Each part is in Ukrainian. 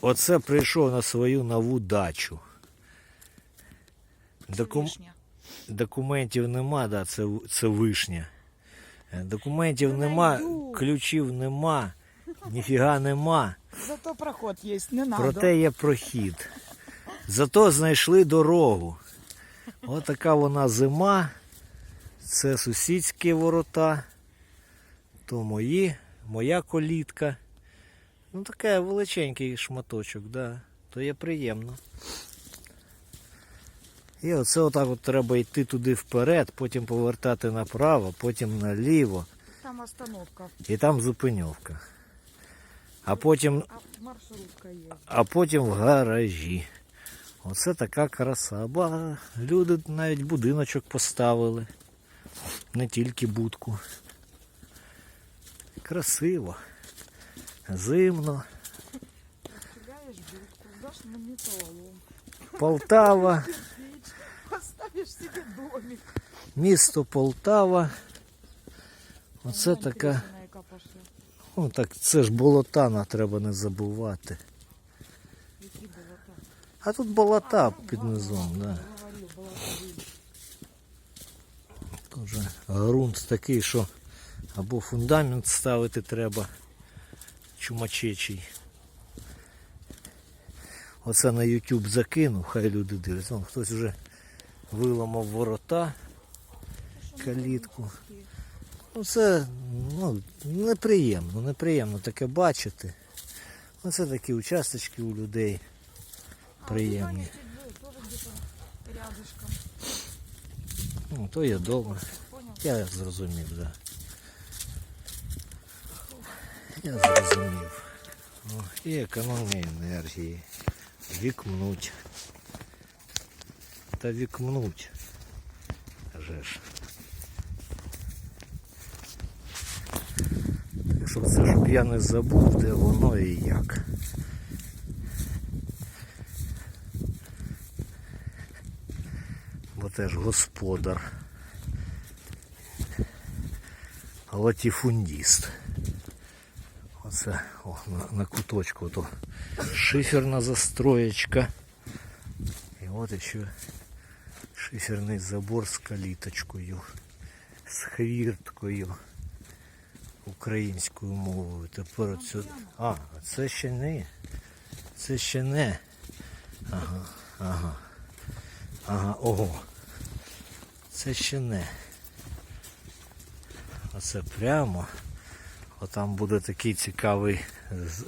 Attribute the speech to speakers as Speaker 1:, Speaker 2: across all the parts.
Speaker 1: Оце прийшов на свою нову дачу. Докум...
Speaker 2: Вишня.
Speaker 1: Документів нема, да, це, це вишня. Е, Документів
Speaker 2: Та
Speaker 1: нема,
Speaker 2: найду.
Speaker 1: ключів нема, ніфіга нема.
Speaker 2: Зато проход є, не надо.
Speaker 1: Проте є прохід. Зато знайшли дорогу. Отака вона зима. Це сусідські ворота. То мої, моя колітка. Ну такий величенький шматочок, да. то є приємно. І оце отак от треба йти туди вперед, потім повертати направо, потім наліво,
Speaker 2: Там остановка,
Speaker 1: і там зупиньовка. А потім
Speaker 2: а маршрутка є.
Speaker 1: а потім в гаражі. Оце така краса. Ба, люди навіть будиночок поставили. Не тільки будку. Красиво. Зимно. Полтава,
Speaker 2: Печь, поставишь себе домик.
Speaker 1: місто Полтава. Оце така. Ну так це ж болотана, треба не забувати. А тут болота під низом, да.
Speaker 2: говорив.
Speaker 1: Тут же ґрунт такий, що або фундамент ставити треба чумачечий. Оце на YouTube закинув, хай люди дивляться. Вон, хтось вже виламав ворота, калітку. Ну це ну, неприємно, неприємно таке бачити. Оце такі участочки у людей приємні.
Speaker 2: Ну.
Speaker 1: Ну, то є добре. Я зрозумів, да. Я зрозумів. О, і економія енергії. Вікмнуть. Та вікмнуть. Же ж. Так що це щоб я не забув, де воно і як. Бо теж господар. латифундіст. Оце о, на, на куточку то шиферна застроєчка. І от ще шиферний забор з каліточкою, з хвірткою українською мовою. Тепер оцю... А, це ще не. Це ще не. Ага, ага. Ага, ого. Це ще не. Оце прямо. Отам буде такий цікавий з-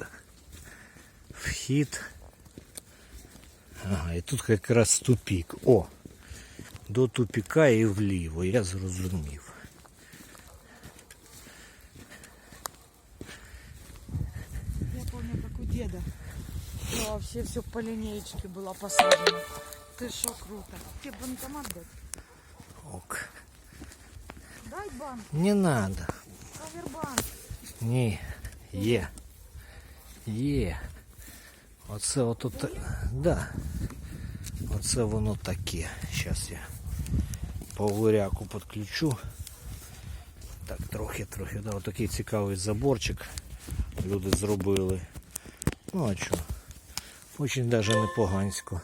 Speaker 1: вхід. Ага, і тут якраз тупік. О! До тупіка і вліво, я зрозумів.
Speaker 2: Я помню, как у деда. Ну, вообще все по линеечке было посажено. Ты шо, круто. Тебе банкомат дать?
Speaker 1: Ок.
Speaker 2: Дай банк,
Speaker 1: Не надо.
Speaker 2: Повербанк.
Speaker 1: Ні. Є. Є. Оце ото та... Да. Оце воно таке. Зараз я по виряку підключу. Так, трохи, трохи. Да, отакий цікавий заборчик люди зробили. Ну а що? Очень даже непогансько.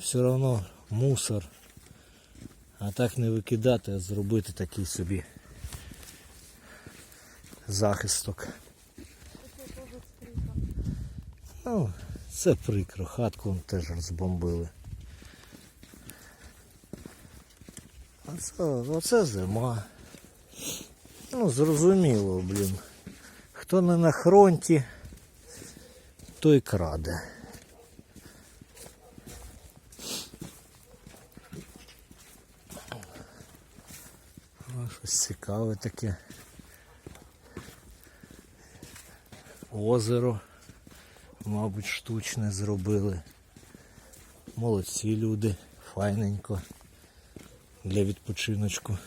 Speaker 1: Все одно мусор. А так не викидати, а зробити такий собі захисток. Ну, це прикро, хатку вон теж розбомбили. Оце, оце зима. Ну, зрозуміло, блін. Хто не на фронті, той краде. О, щось цікаве таке. Озеро мабуть, штучне зробили. Молодці люди, файненько для відпочиночку.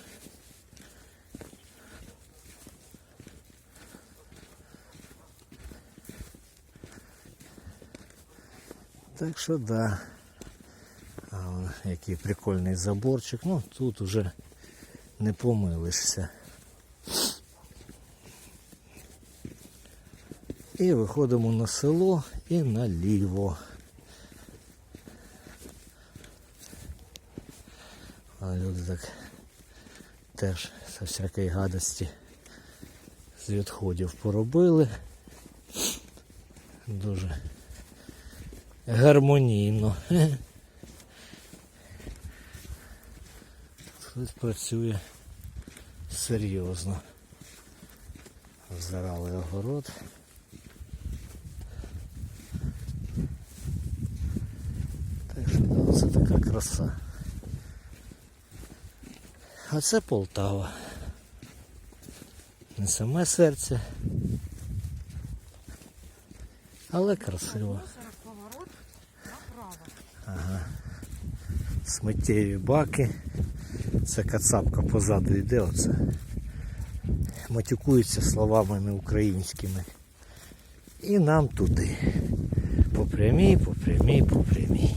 Speaker 1: Так що да. Який прикольний заборчик. Ну тут уже не помилишся. І виходимо на село і наліво. А люди так теж з всякої гадості з відходів поробили. Дуже гармонійно. Хтось працює серйозно. Зарали огород. Так що да, це така краса. А це Полтава. Не саме серце, але красиво.
Speaker 2: Направо.
Speaker 1: Сміттєві баки. Це кацапка позаду йде оце. Матюкується словами не українськими. І нам туди. По прямій, по прямій, по прямій.